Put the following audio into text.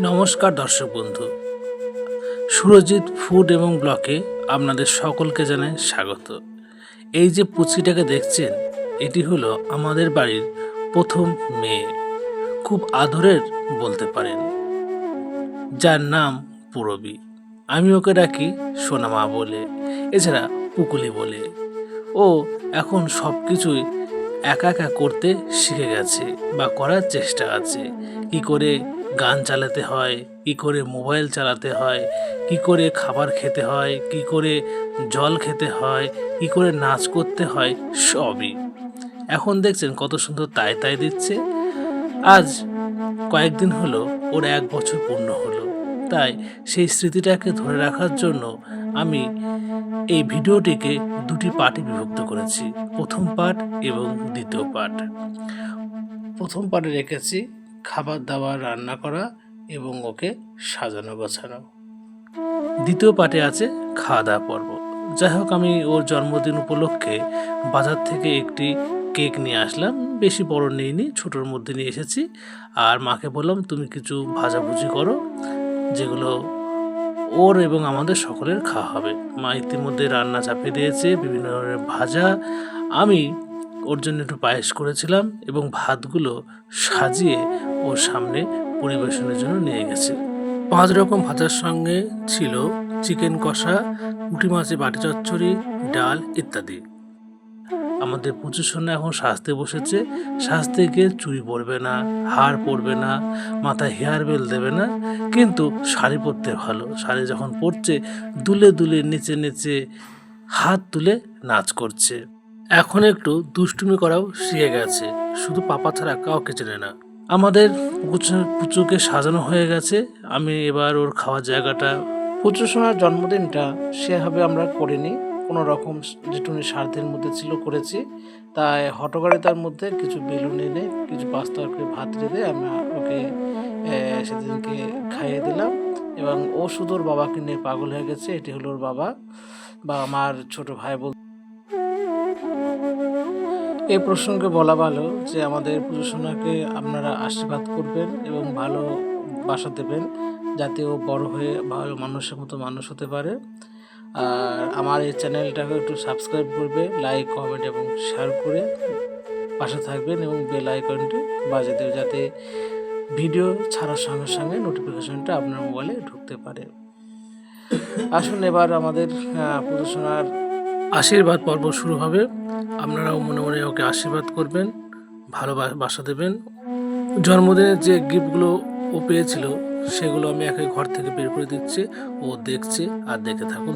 নমস্কার দর্শক বন্ধু। সুরজিৎ ফুড এবং ব্লকে আপনাদের সকলকে জানাই স্বাগত। এই যে পুচিটাকে দেখছেন, এটি হলো আমাদের বাড়ির প্রথম মেয়ে। খুব আদরের বলতে পারেন। যার নাম পুরবী। আমি ওকে ডাকি সোনামা বলে, এছাড়া পুকুলি বলে। ও এখন সব কিছুই একা একা করতে শিখে গেছে বা করার চেষ্টা আছে। কি করে গান চালাতে হয়, কি করে মোবাইল চালাতে হয়, কি করে খাবার খেতে হয়, কি করে জল খেতে হয়, কি করে নাচ করতে হয়, সবই। এখন দেখছেন কত সুন্দর তাই তাই দিচ্ছে। আজ কয়েকদিন হলো, ওর এক বছর পূর্ণ হলো। তাই সেই স্মৃতিটাকে ধরে রাখার জন্য আমি এই ভিডিওটিকে দুটি পার্টে বিভক্ত করেছি। প্রথম পার্ট এবং দ্বিতীয় পার্ট। প্রথম পার্টে রেখেছি খাবার দাবার রান্না করা এবং ওকে সাজানো গোছানো। দ্বিতীয় পার্টে আছে খাওয়া দাওয়া পর্ব। যাই হোক আমি ওর জন্মদিন উপলক্ষে বাজার থেকে একটি কেক নিয়ে আসলাম। বেশি বড় নিইনি, ছোটোর মধ্যে নিয়ে এসেছি। আর মাকে বললাম, তুমি কিছু ভাজাভুজি করো। যেগুলো ওর এবং আমাদের সকলের খাওয়া হবে। মা ইতিমধ্যে রান্না চাপিয়ে দিয়েছে, বিভিন্ন ধরনের ভাজা। আমি ওর জন্য একটু পায়েস করেছিলাম এবং ভাতগুলো সাজিয়ে ওর সামনে পরিবেশনের জন্য নিয়ে গেছে। পাঁচ রকম ভাজার সঙ্গে ছিল চিকেন কষা, পুঁটি মাছের বাটি চচ্চড়ি, ডাল ইত্যাদি। আমাদের সোনা এখন সাজতে বসেছে। সাজতে গিয়ে চুড়ি পরবে না হার পরবে না, মাথায় হেয়ার বেল দেবে না। কিন্তু শাড়ি পরতে ভালো। শাড়ি যখন পরছে, দুলে দুলে, নিচে নিচে হাত তুলে নাচ করছে। এখন একটু দুষ্টুমি করাও শিখে গেছে। শুধু পাপা ছাড়া কাউকে চেনে না। আমাদের পুচু- পুচুকে সাজানো হয়ে গেছে। আমি এবার ওর খাওয়ার জায়গাটা। পুজো সোনার জন্মদিনটা সেভাবে আমরা করিনি। কোনো রকম যেটুনি স্বার্থের মধ্যে ছিল করেছি। তাই হটকারিতার মধ্যে কিছু বেলুন এনে, কিছু পাঁচ তরকারি ভাত রেঁধে আমি ওকে সেদিনকে খাইয়ে দিলাম। এবং ও শুধু ওর বাবাকে নিয়ে পাগল হয়ে গেছে, এটি হলো ওর বাবা বা আমার ছোট ভাই বল এই প্রসঙ্গে বলা ভালো যে আমাদের পুজোসোনাকে আপনারা আশীর্বাদ করবেন এবং ভালো বাসা দেবেন, যাতে ও বড় হয়ে ভালো মানুষের মতো মানুষ হতে পারে। আর আমার এই চ্যানেলটাকে একটু সাবস্ক্রাইব করবে লাইক কমেন্ট এবং শেয়ার করে পাশে থাকবেন এবং বেল আইকনটি দেবে যাতে ভিডিও ছাড়ার সঙ্গে সঙ্গে নোটিফিকেশনটা আপনার মোবাইলে ঢুকতে পারে। আসুন এবার আমাদের প্রদর্শনার আশীর্বাদ পর্ব শুরু হবে। আপনারাও মনে মনে ওকে আশীর্বাদ করবেন, ভালোবাসা দেবেন। জন্মদিনের যে গিফটগুলো ও পেয়েছিল, সেগুলো আমি একে ঘর থেকে বের করে দিচ্ছি ও দেখছে আর দেখে থাকুন।